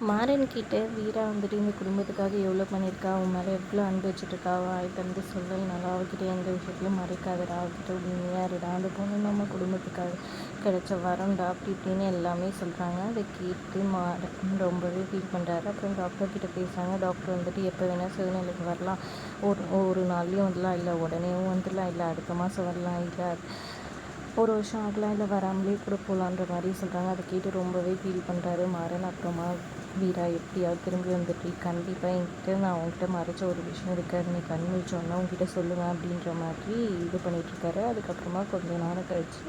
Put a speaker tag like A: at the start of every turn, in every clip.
A: மாறன் கிட்ட வீரா வந்துட்டு இந்த குடும்பத்துக்காக எவ்வளோ பண்ணியிருக்கா? அவன் மேலே எவ்வளோ அன்பு வச்சுட்ருக்கா அவள்கிட்ட வந்து சொல்லலைனாலும் அவகிட்ட எந்த விஷயத்துலையும் மறைக்காதடா. அவகிட்ட உண்மையாக இருடா. அந்த பொண்ணு நம்ம குடும்பத்துக்காக கிடைச்ச வரம்டா. அப்படி இப்படின்னு எல்லாமே சொல்கிறாங்க அதை கேட்டு மாறன் ரொம்பவே ஃபீல் பண்ணுறாரு அப்புறம் டாக்டர் கிட்ட பேசுகிறாங்க டாக்டர் வந்துட்டு எப்போ வேணால் சிவநிலைக்கு வரலாம். ஒரு ஒரு நாள்லேயும் வந்துடலாம். இல்லை உடனேவும் வந்துடலாம். இல்லை அடுத்த மாதம் வரலாம். இல்லை ஒரு வருஷம் ஆகலாம் இல்லை வராமலே கூட போகலான்ற மாதிரி சொல்கிறாங்க அதை கேட்டு ரொம்பவே ஃபீல் பண்ணுறாரு மாறன். அப்புறமா வீரா எப்படியாவது திரும்பி வந்துட்டு கண்டிப்பாக என்கிட்ட நான் அவங்ககிட்ட மறைச்ச ஒரு விஷயம் இருக்காது. நீ கண் முழிச்சோன்னா உங்ககிட்ட சொல்லுவேன் அப்படின்ற மாதிரி இது பண்ணிகிட்ருக்காரு அதுக்கப்புறமா கொஞ்சம் நேரம் கழிச்சு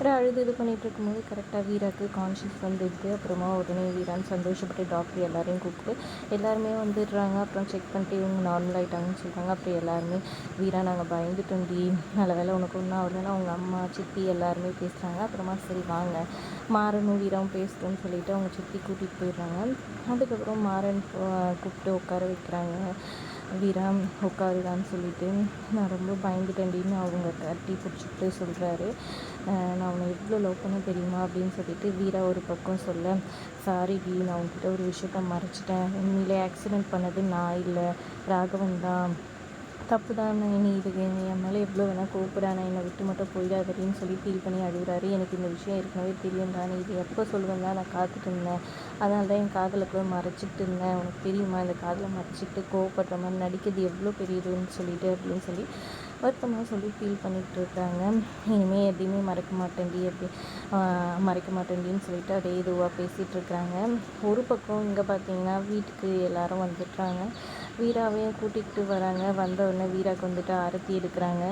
A: அப்புறம் அழுது இது பண்ணிகிட்டு இருக்கும்போது கரெக்டாக வீராக்கு கான்ஷியஸ் வந்துடுது. அப்புறமா உடனே வீரான் சந்தோஷப்பட்டு டாக்டர் எல்லாரையும் கூப்பிட்டு எல்லாருமே வந்துடுறாங்க. அப்புறம் செக் பண்ணிட்டு இவங்க நார்மல் ஆகிட்டாங்கன்னு சொல்கிறாங்க அப்புறம் எல்லாருமே வீரா நாங்கள் பயந்துட்டோம் டி நல்ல வேலை உனக்கு ஒன்றும் ஆகலைன்னா அவங்க அம்மா சித்தி எல்லாருமே பேசுகிறாங்க அப்புறமா சரி வாங்க. மாறனும் வீராவும் பேசுகிறோன்னு சொல்லிவிட்டு அவங்க சித்தி கூட்டிகிட்டு போயிடுறாங்க. அதுக்கப்புறம் மாறன் கூப்பிட்டு உட்கார வைக்கிறாங்க. வீரா உட்காருடான்னு சொல்லிட்டு நான் ரொம்ப பயந்துட்டேன்டின்னு அவங்க கட்டி பிடிச்சிட்டு சொல்கிறாரு நான் அவனை எவ்வளோ லவ் பண்ண தெரியுமா அப்படின்னு சொல்லிட்டு வீரா ஒரு பக்கம் சொல்ல சாரி டி நான் உங்ககிட்ட ஒரு விஷயத்த மறைச்சிட்டேன். உண்மையிலே ஆக்சிடெண்ட் பண்ணது நான் இல்லை. ராகவன் தான். தப்பு தான் நீ இது என் மேலே எவ்வளோ வேணால் கோவப்படா நான் என்னை விட்டு மட்டும் போயிடாதடின்னு சொல்லி ஃபீல் பண்ணி அழுகுறாரு. எனக்கு இந்த விஷயம் ஏற்கனவே தெரியும் தானே இது எப்போ சொல்லுவேன் தான் நான் காத்துட்டு இருந்தேன். அதனால தான் என் காதலை கூட மறைச்சிட்டு இருந்தேன். உனக்கு தெரியுமா இந்த காதலை மறைச்சிட்டு கோவப்படுற மாதிரி நடிக்கிறது எவ்வளோ பெரியதுன்னு சொல்லிட்டு அப்படின்னு சொல்லி வருத்தமாக சொல்லி ஃபீல் பண்ணிகிட்டு இருக்காங்க. இனிமேல் எதையுமே மறக்க மாட்டேன்டி அப்படி மறைக்க மாட்டேன்டின்னு சொல்லிட்டு அதே இதுவாக பேசிகிட்டு இருக்கிறாங்க ஒரு பக்கம் இங்கே பார்த்தீங்கன்னா வீட்டுக்கு எல்லாரும் வந்துடுறாங்க. வீராவையும் கூட்டிகிட்டு வராங்க. வந்த உடனே வீராக்கு வந்துட்டு ஆரத்தி எடுக்கிறாங்க.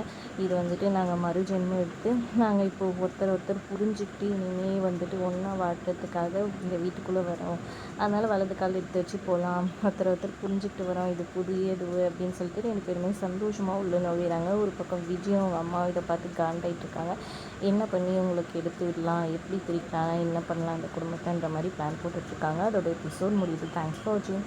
A: இது வந்துட்டு நாங்கள் மறுஜென்மம் எடுத்து நாங்கள் இப்போது ஒருத்தர் ஒருத்தர் புரிஞ்சுக்கிட்டு இனிமேல் வந்துட்டு ஒன்றா வாழ்கிறதுக்காக இந்த வீட்டுக்குள்ளே வரோம். அதனால் வலது கால் எடுத்து வச்சு போகலாம் ஒருத்தர் ஒருத்தர் புரிஞ்சுக்கிட்டு வரோம். இது புதியது அப்படின்னு சொல்லிட்டு ரெண்டு பேருமே சந்தோஷமாக உள்ள நுழையிறாங்க ஒரு பக்கம் விஜயும் அவங்க அம்மா இதை பார்த்து காண்டாயிட்டு இருக்காங்க. என்ன பண்ணி உங்களுக்கு எடுத்து விடலாம்? எப்படி பிரிக்கலாம்? என்ன பண்ணலாம்? இந்த குடும்பத்தைன்ற மாதிரி பிளான் போட்டுட்ருக்காங்க அதோட எபிசோட் முடியுது. தேங்க்ஸ் ஃபார் வாட்சிங்